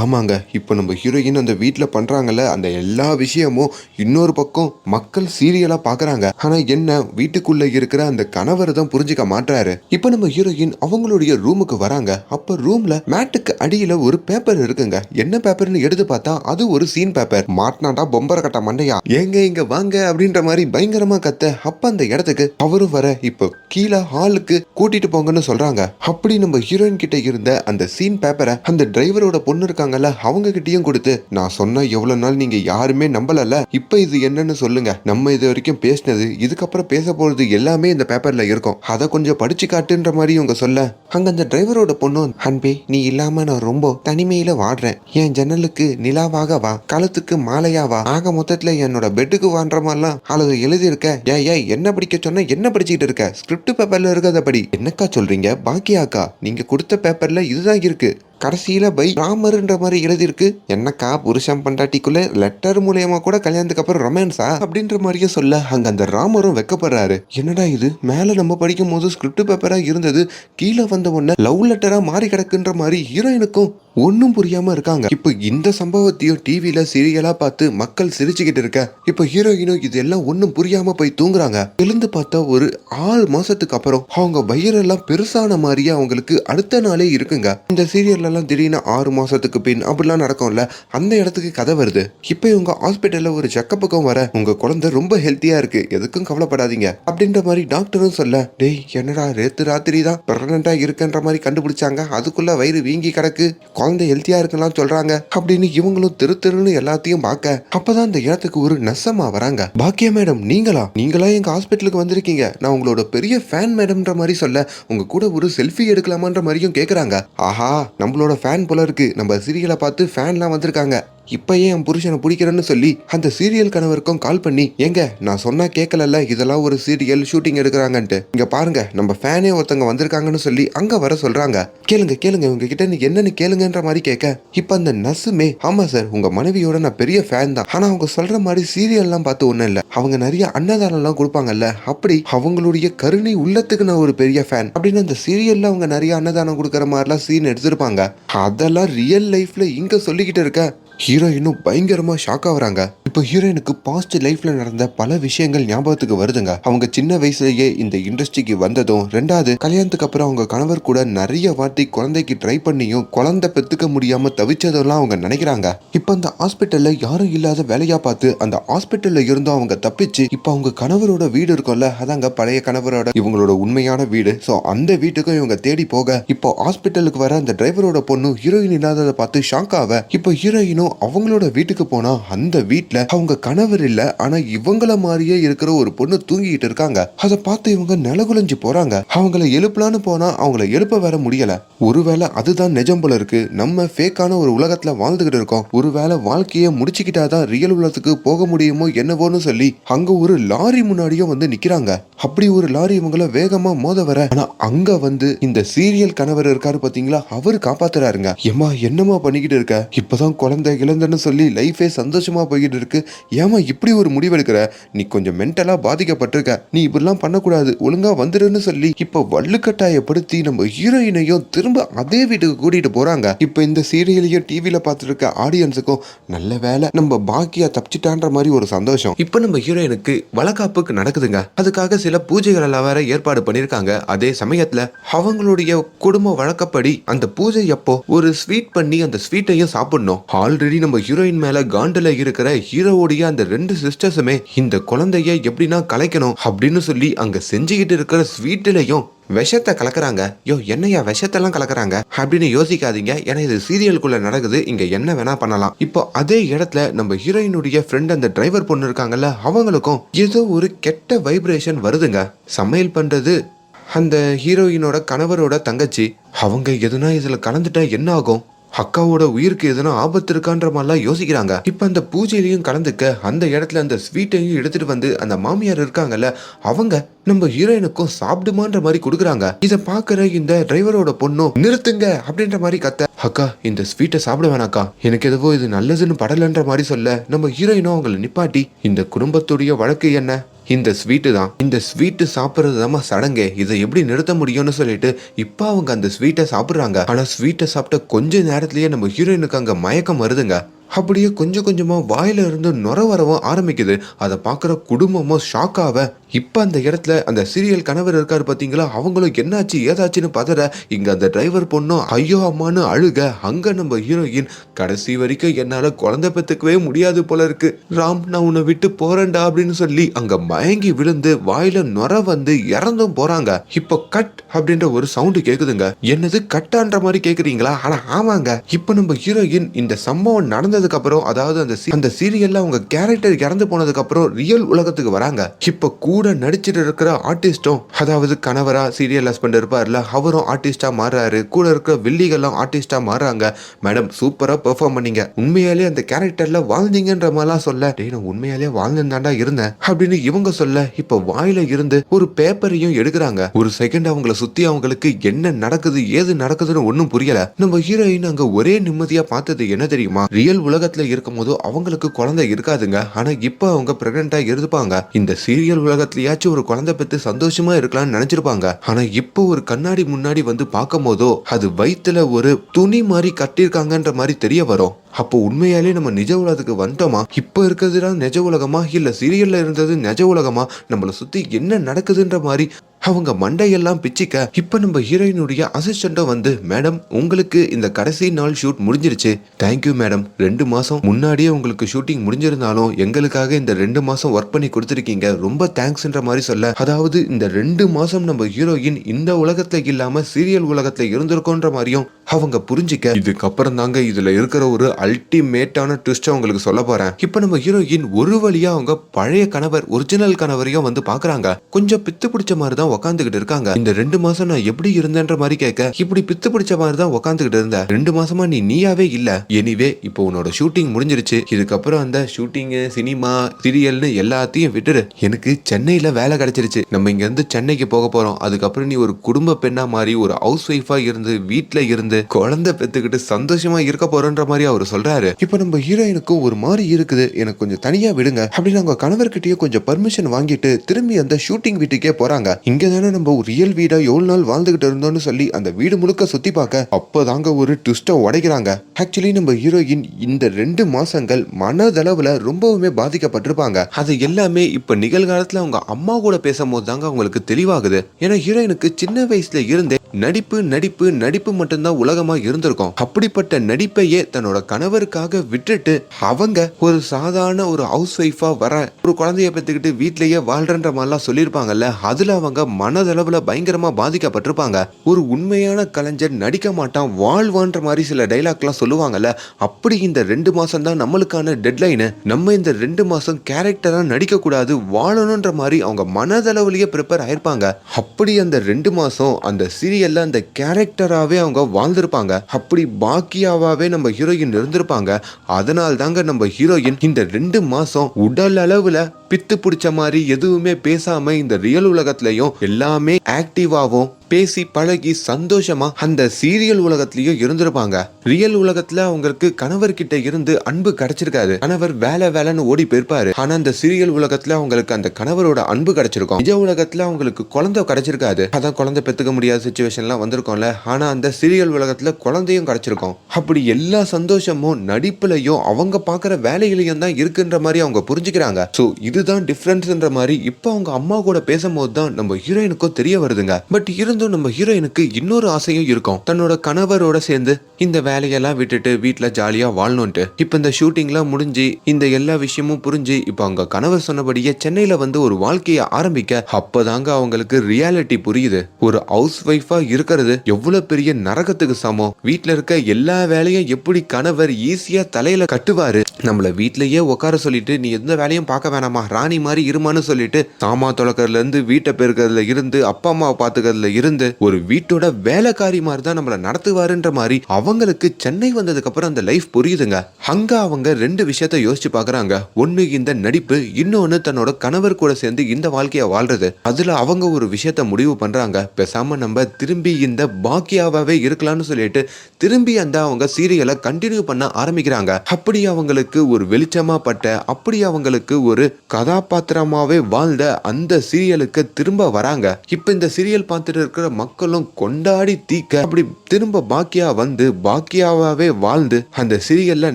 ஆமாங்க இப்போ நம்ம ஹீரோயின் அந்த வீட்டில் பண்ணுறாங்கல்ல அந்த எல்லா விஷயமும் இன்னொரு பக்கம் மக்கள் சீரியலாக பார்க்குறாங்க ஆனால் என்ன வீட்டுக்குள்ளே இருக்கிற அந்த கணவர் தான் புரிஞ்சுக்க மாட்டாரு இப்போ நம்ம ஹீரோயின் அவங்களுடைய ரூமுக்கு வராங்க. அப்போ ரூமில் மேட்டுக்கு அடியில் ஒரு பேப்பர் இருக்குங்க. என்ன பேப்பர்னு எடுத்து பார்த்தா அது ஒரு சீன் பேப்பர் மாட்டினாண்டா பொம்பரை கட்ட மண்டையா ஏங்க இங்க வாங்க அப்படின்ற மாதிரி பயங்கரமா கத்த அப்ப அந்த இடத்துக்கு அவரும் வர இப்போ கீழே ஹாலுக்கு கூட்டிட்டு போங்கன்னு சொல்றாங்க. அப்படி நம்ம ஹீரோயின் கிட்ட இருந்த அந்த சீன் பேப்பரை அந்த டிரைவரோட பொண்ணு இருக்காங்கல்ல அவங்க கிட்டயும் கொடுத்து நான் சொன்ன எவ்வளவு நாள் நீங்க யாருமே நம்பலல்ல? இப்ப இது என்னன்னு சொல்லுங்க. நம்ம இது வரைக்கும் பேசினது இதுக்கப்புறம் பேச போறது எல்லாமே இந்த பேப்பர்ல இருக்கும். அதை கொஞ்சம் படிச்சு காட்டுன்ற மாதிரி இவங்க சொல்ல அங்க அந்த டிரைவரோட பொண்ணு அன்பே நீ இல்லாம நான் ரொம்ப தனிமையில வாடுறேன் என் ஜன்னலுக்கு நிலாவாக வா கழுத்துக்கு மாலையா வா. ஆக மொத்தத்துல என்னோட பெட்டுக்கு வான்ற மாதிரிலாம் அழகு எழுதியிருக்க. ஏ ஏய் என்ன படிக்க சொன்ன? என்ன படிச்சுக்கிட்டு இருக்க? ஸ்கிரிப்ட் பேப்பர்ல இருக்கிறத படி. என்னக்கா சொல்றீங்க? பாக்கியாக்கா நீங்க கொடுத்த பேப்பர்ல இதுதான் இருக்கு. கடைசியில் பை ராமர்ன்ற மாதிரி எழுதியிருக்கு. என்னக்கா புருஷன் பண்டாட்டிக்குள்ள லெட்டர் மூலயமா கூட கல்யாணத்துக்கு அப்புறம் ரொமான்ஸா அப்படின்ற மாதிரியே சொல்ல அங்க அந்த ராமரும் வெக்கப்படுறாரு. என்னடா இது? மேல நம்ம படிக்கும் போது ஸ்கிரிப்ட் பேப்பரா இருந்தது. கீழே வந்த உடனே லவ் லெட்டரா மாறி கிடக்குன்ற மாதிரி ஹீரோயினுக்கும் ஒன்றும் புரியாம இருக்காங்க. இப்போ இந்த சம்பவத்தையும் டிவியில சீரியலா பார்த்து மக்கள் சிரிச்சுக்கிட்டு இருக்க. இப்போ ஹீரோயினும் இது எல்லாம் ஒன்றும் புரியாம போய் தூங்குறாங்க. எழுந்து பார்த்தா ஒரு ஆறு மாசத்துக்கு அப்புறம் அவங்க வயிறெல்லாம் பெருசான மாதிரியே அவங்களுக்கு அடுத்த நாளே இருக்குங்க. இந்த சீரியல்ல எல்லாம் திடீர்னு ஆறு மாசத்துக்கு பின் அப்படிலாம் நடக்கும்ல அந்த இடத்துக்கு கதை வருது. இப்போ இவங்க ஹாஸ்பிட்டல்ல ஒரு செக்கப்புக்கும் வர உங்க குழந்தை ரொம்ப ஹெல்த்தியா இருக்கு எதுக்கும் கவலைப்படாதீங்க அப்படின்ற மாதிரி டாக்டரும் சொல்ல டேய் என்னடா ரேத்து ராத்திரி தான் பிரெக்னண்டா இருக்குன்ற மாதிரி கண்டுபிடிச்சாங்க அதுக்குள்ள வயிறு வீங்கி கிடக்கு குழந்தை ஹெல்த்தியா இருக்கலாம் சொல்றாங்க அப்படின்னு இவங்களும் திரு திருன்னு எல்லாத்தையும் பார்க்க அப்பதான் அந்த இடத்துக்கு ஒரு நெசமா வராங்க. பாக்கியா மேடம் நீங்களா? நீங்களா எங்க ஹாஸ்பிட்டலுக்கு வந்திருக்கீங்க? நான் உங்களோட பெரிய ஃபேன் மேடம்ன்ற மாதிரி சொல்ல உங்க கூட ஒரு செல்ஃபி எடுக்கலாமான்ற மாதிரியும் கேக்குறாங்க. ஆஹா நம்மளோட ஃபேன் போல இருக்கு. நம்ம சீரியலை பார்த்து ஃபேன்லாம் வந்திருக்காங்க. இப்பயே ஏன் என் புருஷனை பிடிக்கிறேன்னு சொல்லி அந்த சீரியல் கணவருக்கும் கால் பண்ணி ஏங்க நான் சொன்னா கேட்கலல்ல இதெல்லாம் ஒரு சீரியல் ஷூட்டிங் எடுக்கிறாங்கன்ட்டு. இங்க பாருங்க நம்ம ஃபேனே ஒருத்தங்க வந்திருக்காங்கன்னு சொல்லி அங்க வர சொல்றாங்க. கேளுங்க கேளுங்க உங்ககிட்ட நீ என்னன்னு கேளுங்கன்ற மாதிரி கேட்க இப்ப அந்த நசுமே ஆமா சார் உங்க மனைவியோட நான் பெரிய ஃபேன் தான். ஆனா அவங்க சொல்ற மாதிரி சீரியல்லாம் பார்த்து ஒண்ணும் இல்ல. அவங்க நிறைய அன்னதானம் எல்லாம் கொடுப்பாங்கல்ல அப்படி அவங்களுடைய கருணை உள்ளத்துக்கு நான் ஒரு பெரிய ஃபேன் அப்படின்னு அந்த சீரியல்ல அவங்க நிறைய அன்னதானம் கொடுக்குற மாதிரிலாம் சீன் எடுத்திருப்பாங்க. அதெல்லாம் ரியல் லைஃப்ல இங்க சொல்லிக்கிட்டு இருக்க. ஹீரோயினும் பயங்கரமா ஷாக் ஆகுறாங்க இப்போ ஹீரோயினுக்கு பாஸ்ட் லைஃப்ல நடந்த பல விஷயங்கள் ஞாபகத்துக்கு வருதுங்க. அவங்க சின்ன வயசுலயே இந்த இண்டஸ்ட்ரிக்கு வந்ததும் ரெண்டாவது கல்யாணத்துக்கு அப்புறம் அவங்க கணவர் கூட நிறைய வாட்டி குழந்தைக்கு ட்ரை பண்ணியும் குழந்தை பெத்துக்க முடியாம தவிச்சதெல்லாம் அவங்க நினைக்கிறாங்க. இப்போ அந்த ஹாஸ்பிட்டல்ல யாரும் இல்லாத வேலையா பார்த்து அந்த ஹாஸ்பிட்டல்ல இருந்தும் அவங்க தப்பிச்சு இப்போ அவங்க கணவரோட வீடு இருக்கும்ல அதாங்க பழைய கணவரோட இவங்களோட உண்மையான வீடு. ஸோ அந்த வீட்டுக்கும் இவங்க தேடி போக இப்போ ஹாஸ்பிட்டலுக்கு வர அந்த டிரைவரோட பொண்ணு ஹீரோயின் இல்லாததை பார்த்து ஷாக் ஆவ இப்போ ஹீரோயினும் அவங்களோட வீட்டுக்கு போனா அந்த வீட்டில் அவங்க கணவர் இல்ல ஆனா இவங்கள மாதிரியே இருக்கிற ஒரு பொண்ணு தூங்கிட்டு இருக்காங்க. அதை பார்த்து இவங்க நிலகுலைஞ்சு போறாங்க. அவங்கள எழுப்பலான்னு போனா அவங்கள எழுப்ப வேற முடியல. ஒருவேளை அதுதான் நிஜம் போல இருக்கு. நம்ம ஃபேக்கான ஒரு உலகத்துல வாழ்ந்துகிட்டு இருக்கோம். ஒருவேளை வாழ்க்கையை முடிச்சுக்கிட்டாதான் ரியல் உலகத்துக்கு போக முடியுமோ என்னவோன்னு சொல்லி அங்க ஒரு லாரி முன்னாடியும் வந்து நிக்கிறாங்க. அப்படி ஒரு லாரி இவங்கள வேகமா மோத வர ஆனா அங்க வந்து இந்த சீரியல் கணவர் இருக்காரு பாத்தீங்களா? அவரு காப்பாத்துறாருங்க. ஏமா என்னமா பண்ணிக்கிட்டு இருக்க? இப்பதான் குழந்தை இழந்தன்னு சொல்லி லைஃபே சந்தோஷமா போய்கிட்டு இருக்கு. ஏமா இப்படி ஒரு முடிவெடுக்கிற? நீ கொஞ்சம் மென்டலா பாதிக்கப்பட்டிருக்க. நீ இப்படிலாம் பண்ணக்கூடாது. ஒழுங்கா வந்துடுன்னு சொல்லி இப்ப வள்ளுக்கட்டாயப்படுத்தி நம்ம ஹீரோயினையும் திரும்ப அதே வீட்டுக்கு கூட்டிட்டு போறாங்க. இப்ப இந்த சீரியலையும் டிவியில் பார்த்துருக்க ஆடியன்ஸுக்கும் நல்ல வேலை. நம்ம பாக்கியா தப்பிச்சிட்டான்ற மாதிரி ஒரு சந்தோஷம். இப்ப நம்ம ஹீரோயினுக்கு வழக்காப்புக்கு நடக்குதுங்க. அதுக்காக சில பூஜைகள் எல்லாம் வேற ஏற்பாடு பண்ணிருக்காங்க. அதே சமயத்துல அவங்களுடைய குடும்ப வழக்கப்படி அந்த பூஜை அப்போ ஒரு ஸ்வீட் பண்ணி அந்த ஸ்வீட்டையும் சாப்பிடணும். ஆல்ரெடி நம்ம ஹீரோயின் மேல காண்டில் இருக்கிற ஹீரோவுடைய அந்த ரெண்டு சிஸ்டர்ஸுமே இந்த குழந்தைய எப்படின்னா கலைக்கணும் அப்படின்னு சொல்லி அங்க செஞ்சுக்கிட்டு இருக்கிற ஸ்வீட்டிலையும் விஷத்தை கலக்குறாங்க. யோ என்னையா விஷத்தெல்லாம் கலக்குறாங்க? அப்படின்னு யோசிக்காதீங்க. ஏன்னா இது சீரியலுக்குள்ள நடக்குது. இங்க என்ன வேணா பண்ணலாம். இப்போ அதே இடத்துல நம்ம ஹீரோயினுடைய ஃப்ரெண்ட் அந்த டிரைவர் பொண்ணு இருக்காங்கல்ல அவங்களுக்கும் ஏதோ ஒரு கெட்ட வைப்ரேஷன் வருதுங்க. சமையல் பண்றது அந்த ஹீரோயினோட கணவரோட தங்கச்சி அவங்க எதுனா இதுல கலந்துட்டா என்ன ஆகும்? அக்காவோட உயிருக்கு எதுனா ஆபத்து இருக்கான்ற மாதிரிலாம் யோசிக்கிறாங்க. இப்போ அந்த பூஜையிலையும் கலந்துக்க அந்த இடத்துல அந்த ஸ்வீட்டையும் எடுத்துட்டு வந்து அந்த மாமியார் இருக்காங்கல்ல அவங்க நம்ம ஹீரோயினுக்கும் சாப்பிடுமான்ற மாதிரி கொடுக்குறாங்க. இதை பாக்குற இந்த டிரைவரோட பொண்ணும் நிறுத்துங்க அப்படின்ற மாதிரி கத்த அக்கா இந்த ஸ்வீட்டை சாப்பிட வேணாக்கா. எனக்கு எதுவோ இது நல்லதுன்னு படலன்ற மாதிரி சொல்ல நம்ம ஹீரோயினும் அவங்கள நிப்பாட்டி இந்த குடும்பத்துடைய வழக்கு என்ன? இந்த ஸ்வீட்டு தான். இந்த ஸ்வீட்டு சாப்பிட்றது தான் சடங்கே. இதை எப்படி நிறுத்த முடியும்னு சொல்லிட்டு இப்போ அவங்க அந்த ஸ்வீட்டை சாப்பிட்றாங்க. ஆனால் ஸ்வீட்டை சாப்பிட்ட கொஞ்ச நேரத்திலேயே நம்ம ஹீரோயினுக்கு அங்கே மயக்கம் வருதுங்க. அப்படியே கொஞ்சம் கொஞ்சமாக வாயில இருந்து நுர வரவும் ஆரம்பிக்குது. அதை பார்க்குற குடும்பமும் ஷாக்காவை இப்போ அந்த இடத்துல அந்த சீரியல் கணவர் இருக்கார் பார்த்தீங்களா அவங்களும் என்னாச்சு ஏதாச்சுன்னு பதற இங்கே அந்த டிரைவர் பொண்ணும் ஐயோ அம்மான்னு அழுக அங்கே நம்ம ஹீரோயின் கடைசி வரைக்கும் என்னால் குழந்தை பெற்றுக்கவே முடியாது போல இருக்கு. ராம் நான் உன்னை விட்டு போறேன்டா அப்படின்னு சொல்லி அங்கே மயங்கி விழுந்து வாயில நுர வந்து இறந்தும் போறாங்க. இப்போ கட் அப்படின்ற ஒரு சவுண்டு கேட்குதுங்க என்னது கட்டான்ற மாதிரி கேட்குறீங்களா ஆனால் ஆமாங்க. இப்போ நம்ம ஹீரோயின் இந்த சம்பவம் நடந்ததுக்கு அப்புறம் அதாவது அந்த அந்த சீரியல்ல அவங்க கேரக்டர் இறந்து போனதுக்கு அப்புறம் ரியல் உலகத்துக்கு வராங்க. இப்போ கூட கூட நடிச்சிட்டு இருக்கிற ஆர்டிஸ்டும் அதாவது கணவரா சீரியல் ஹஸ்பண்ட் இருப்பார்ல அவரும் ஆர்டிஸ்டா மாறுறாரு. கூட இருக்கிற வில்லிகள்லாம் ஆர்டிஸ்டா மாறுறாங்க. மேடம் சூப்பரா பெர்ஃபார்ம் பண்ணீங்க. உண்மையாலே அந்த கேரக்டர்ல வாழ்ந்தீங்கன்ற மாதிரிலாம் சொல்ல நான் உண்மையாலே வாழ்ந்துதான்டா இருந்தேன். அப்படின்னு இவங்க சொல்ல இப்ப வாயில இருந்து ஒரு பேப்பரையும் எடுக்கிறாங்க. ஒரு செகண்ட் அவங்கள சுத்தி அவங்களுக்கு என்ன நடக்குது ஏது நடக்குதுன்னு ஒண்ணும் புரியல. நம்ம ஹீரோயின் அங்க ஒரே நிம்மதியா பார்த்தது என்ன தெரியுமா? ரியல் உலகத்துல இருக்கும் போது அவங்களுக்கு குழந்தை இருக்காதுங்க. ஆனா இப்ப அவங்க பிரெக்னெண்டா இருப்பாங்க. இந்த சீரியல் உலகத்திலயாச்சும் ஒரு குழந்தை பெத்து சந்தோஷமா இருக்கலாம்னு நினைச்சிருப்பாங்க. ஆனா இப்போ ஒரு கண்ணாடி முன்னாடி வந்து பார்க்கும் போதோ அது வயிற்றுல ஒரு துணி மாதிரி கட்டியிருக்காங்கன்ற மாதிரி தெரிய வரும். அப்போ உண்மையாலே நம்ம நிஜ உலகத்துக்கு வந்துட்டோமா? இப்போ இருக்கிறதுலாம் நிஜ உலகமா? இல்லை சீரியல்ல இருந்தது நிஜ உலகமா? நம்மளை சுத்தி என்ன நடக்குதுன்ற மாதிரி அவங்க மண்டையெல்லாம் பிச்சிக்க இப்ப நம்ம ஹீரோயினுடைய அசிஸ்டண்ட்டும் வந்து மேடம் உங்களுக்கு இந்த கடைசி நாள் ஷூட் முடிஞ்சிருச்சு. Thank you madam. ரெண்டு மாசம் முன்னாடியே உங்களுக்கு ஷூட்டிங் முடிஞ்சிருந்தாலும் எங்களுக்காக இந்த ரெண்டு மாசம் ஒர்க் பண்ணி கொடுத்துருக்கீங்க. ரொம்ப தேங்க்ஸ்ன்ற மாதிரி சொல்ல. அதாவது இந்த ரெண்டு மாசம் நம்ம ஹீரோயின் இந்த உலகத்துல இல்லாம சீரியல் உலகத்துல இருந்திருக்கோன்ற மாதிரியும் அவங்க புரிஞ்சிக்க. இதுக்கப்புறம் தாங்க இதுல இருக்கிற ஒரு அல்டிமேட்டான ட்விஸ்ட் உங்களுக்கு சொல்ல போறேன். இப்ப நம்ம ஹீரோயின் ஒரு வழியா அவங்க பழைய கணவர் ஒரிஜினல் கணவரையும் வந்து பாக்குறாங்க. கொஞ்சம் பித்து பிடிச்ச மாதிரி தான் உட்காந்துக்கிட்டு இருக்காங்க. இந்த ரெண்டு மாசம் நான் எப்படி இருந்தேன்ற மாதிரி கேட்க இப்படி பித்து பிடிச்ச மாதிரி தான் உட்காந்துக்கிட்டு இருந்த. ரெண்டு மாசமா நீ நீயாவே இல்ல. எனிவே இப்போ உன்னோட ஷூட்டிங் முடிஞ்சிருச்சு. இதுக்கப்புறம் அந்த ஷூட்டிங் சினிமா சீரியல்னு எல்லாத்தையும் விட்டுரு எனக்கு சென்னையில வேலை கிடைச்சிருச்சு. நம்ம இங்க இருந்து சென்னைக்கு போக போறோம். அதுக்கப்புறம் நீ ஒரு குடும்ப பெண்ணா மாதிரி ஒரு ஹவுஸ் ஒய்ஃபா இருந்து வீட்டுல இருந்து குழந்தை பெத்துக்கிட்டு சந்தோஷமா இருக்க போறோன்ற மாதிரி அவர் சொல்றாரு. இப்போ நம்ம ஹீரோயினுக்கும் ஒரு மாதிரி இருக்குது. எனக்கு கொஞ்சம் தனியா விடுங்க. அப்படின்னு அவங்க கணவர்கிட்டயே கொஞ்சம் பர்மிஷன் வாங்கிட்டு திரும்பி அந்த ஷூட்டிங் வீட்டுக்கே போறாங்க. இங்க தானே நம்ம ஒரு ரியல் வீடாக எவ்வளோ நாள் வாழ்ந்துகிட்டு இருந்தோம்னு சொல்லி அந்த வீடு முழுக்க சுற்றி பார்க்க அப்பதாங்க ஒரு ட்விஸ்ட்டை உடைக்கிறாங்க. ஆக்சுவலி நம்ம ஹீரோயின் இந்த ரெண்டு மாசங்கள் மனதளவில் ரொம்பவுமே பாதிக்கப்பட்டிருப்பாங்க. அது எல்லாமே இப்போ நிகழ்காலத்தில் அவங்க அம்மா கூட பேசும்போது தாங்க அவங்களுக்கு தெளிவாகுது. ஏன்னா ஹீரோயினுக்கு சின்ன வயசுல இருந்தே நடிப்பு நடிப்பு நடிப்பு மட்டும்தான் உலகமா இருந்திருக்கும். அப்படிப்பட்ட நடிப்பையே தன்னோட கணவருக்காக விட்டுட்டு அவங்க ஒரு சாதாரண ஒரு ஹவுஸ் ஒய்ஃபா வர ஒரு குழந்தைய பெற்றுக்கிட்டு வீட்லயே வாழ்றன்ற மாதிரிலாம் சொல்லியிருப்பாங்கல்ல அதுல அவங்க மனதளவில் பயங்கரமாக பாதிக்கப்பட்டிருப்பாங்க. ஒரு உண்மையான கலைஞர் நடிக்க மாட்டான் வாழ்வான்ற மாதிரி சில டைலாக்லாம் சொல்லுவாங்கல்ல அப்படி இந்த ரெண்டு மாதம் தான் நம்மளுக்கான டெட்லைனு. நம்ம இந்த ரெண்டு மாதம் கேரக்டராக நடிக்கக்கூடாது வாழணுன்ற மாதிரி அவங்க மனதளவுலேயே ப்ரிப்பேர் ஆயிருப்பாங்க. அப்படி அந்த ரெண்டு மாதம் அந்த சீரியலில் அந்த கேரக்டராகவே அவங்க வாழ்ந்திருப்பாங்க. அப்படி பாக்கியாவாகவே நம்ம ஹீரோயின் இருந்திருப்பாங்க. அதனால் தாங்க நம்ம ஹீரோயின் இந்த ரெண்டு மாதம் உடல் அளவில் பித்து பிடிச்ச மாதிரி எதுவுமே பேசாம இந்த ரியல் உலகத்திலையும் எல்லாமே ஆக்டிவாகவும் பேசி பழகி சந்தோஷமா அந்த சீரியல் உலகத்திலயும் இருந்திருப்பாங்க. ரியல் உலகத்துல அவங்களுக்கு கணவர்கிட்ட இருந்து அன்பு கிடைச்சிருக்காது. கணவர் வேலை வேலைன்னு ஓடி போயிருப்பாரு. ஆனா அந்த சீரியல் உலகத்துல அவங்களுக்கு அந்த கணவரோட அன்பு கிடைச்சிருக்கும். நிஜ உலகத்துல அவங்களுக்கு குழந்தை கிடைச்சிருக்காது. அதான் குழந்தை பெத்துக்க முடியாத சுச்சுவேஷன்லாம் வந்திருக்கும்ல. ஆனா அந்த சீரியல் உலகத்துல குழந்தையும் கிடைச்சிருக்கும். அப்படி எல்லா சந்தோஷமும் நடிப்புலையும் அவங்க பாக்குற வேலையிலையும் தான் இருக்குன்ற மாதிரி அவங்க புரிஞ்சுக்கிறாங்க. சோ இதுதான் டிஃபரன்ஸ்ன்ற மாதிரி இப்போ அவங்க அம்மா கூட பேசும்போது தான் நம்ம ஹீரோயினுக்கும் தெரிய வருதுங்க. பட் இருந்தும் நம்ம ஹீரோயினுக்கு இன்னொரு ஆசையும் இருக்கும். தன்னோட கணவரோட சேர்ந்து இந்த வேலையெல்லாம் விட்டுட்டு வீட்டுல ஜாலியா வாழணும்ட்டு இப்ப இந்த ஷூட்டிங்லாம் முடிஞ்சு இந்த எல்லா விஷயமும் புரிஞ்சு இப்ப அவங்க கணவர் சொன்னபடியே சென்னையில வந்து ஒரு வாழ்க்கையை ஆரம்பிக்க அப்பதாங்க அவங்களுக்கு ரியாலிட்டி புரியுது. ஒரு ஹவுஸ் ஒய்ஃபா இருக்கிறது எவ்வளவு பெரிய நரகத்துக்கு சமம். வீட்ல இருக்க எல்லா வேலையும் எப்படி கணவர் ஈஸியா தலையில கட்டுவாரு? நம்மள வீட்லயே உட்கார சொல்லிட்டு நீ எந்த வேலையும் பார்க்க வேணாமா? ராணி மாதிரி இருமான்னு சொல்லிட்டு சாமா தொலைக்கிறதுல இருந்து வீட்டை பெருக்கிறதுல இருந்து அப்பா அம்மாவை பாத்துக்கிறதுல இருந்து ஒரு வீட்டோட வேலைக்காரி மாதிரி தான் நம்மளை நடத்துவாருன்ற மாதிரி அவங்களுக்கு சென்னை வந்ததுக்கு அப்புறம் அந்த லைஃப் புரியுதுங்க. அங்க அவங்க ரெண்டு விஷயத்த யோசிச்சு பாக்குறாங்க. ஒண்ணு இந்த நடிப்பு இன்னொன்னு தன்னோட கணவர் கூட சேர்ந்து இந்த வாழ்க்கைய வாழ்றது. அதுல அவங்க ஒரு விஷயத்த முடிவு பண்றாங்க. பேசாம நம்ம திரும்பி இந்த பாக்கியாவே இருக்கலாம்னு சொல்லிட்டு திரும்பி அந்த அவங்க சீரியலை கண்டினியூ பண்ண ஆரம்பிக்கிறாங்க. அப்படி அவங்களுக்கு ஒரு வெளிச்சமா பட்ட அப்படி அவங்களுக்கு ஒரு கதாபாத்திரமாவே வாழ்ந்த அந்த சீரியலுக்கு திரும்ப வராங்க. இப்ப இந்த சீரியல் பார்த்துட்டு இருக்கிற மக்களும் கொண்டாடி தீக்க அப்படி திரும்ப பாக்கியா வந்து பாக்கியாவே வாழ்ந்து அந்த சீரியல்ல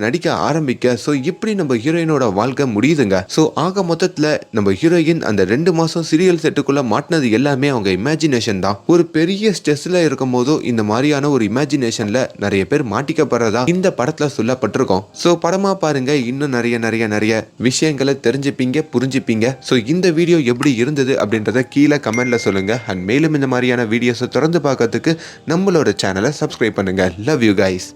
நடிக்க ஆரம்பிக்க சோ இப்படி நம்ம ஹீரோயினோட வாழ்க்கை முடியுதுங்க. சோ ஆக மொத்தத்துல நம்ம ஹீரோயின் அந்த ரெண்டு மாசம் சீரியல் செட்டுக்குள்ள மாட்டினது எல்லாமே அவங்க இமேஜினேஷன் தான். ஒரு பெரிய ஸ்ட்ரெஸ்ல இருக்கும் போதும் இந்த மாதிரியான ஒரு இமேஜினேஷன்ல நிறைய பேர் மாட்டிக்கப்படுறதா இந்த படத்துல சொல்லப்பட்டிருக்கோம். சோ படமா பாருங்க. இன்னும் நிறைய நிறைய நிறைய விஷயங்களை தெரிஞ்சுப்பீங்க புரிஞ்சுப்பீங்க. சோ இந்த வீடியோ எப்படி இருந்தது அப்படின்றத கீழே கமெண்ட்ல சொல்லுங்க. அண்ட் மேலும் இந்த மாதிரியான வீடியோஸை தொடர்ந்து பார்க்கறதுக்கு நம்மளோட சேனலை சப்ஸ்கிரைப் பண்ணுங்க. Love you guys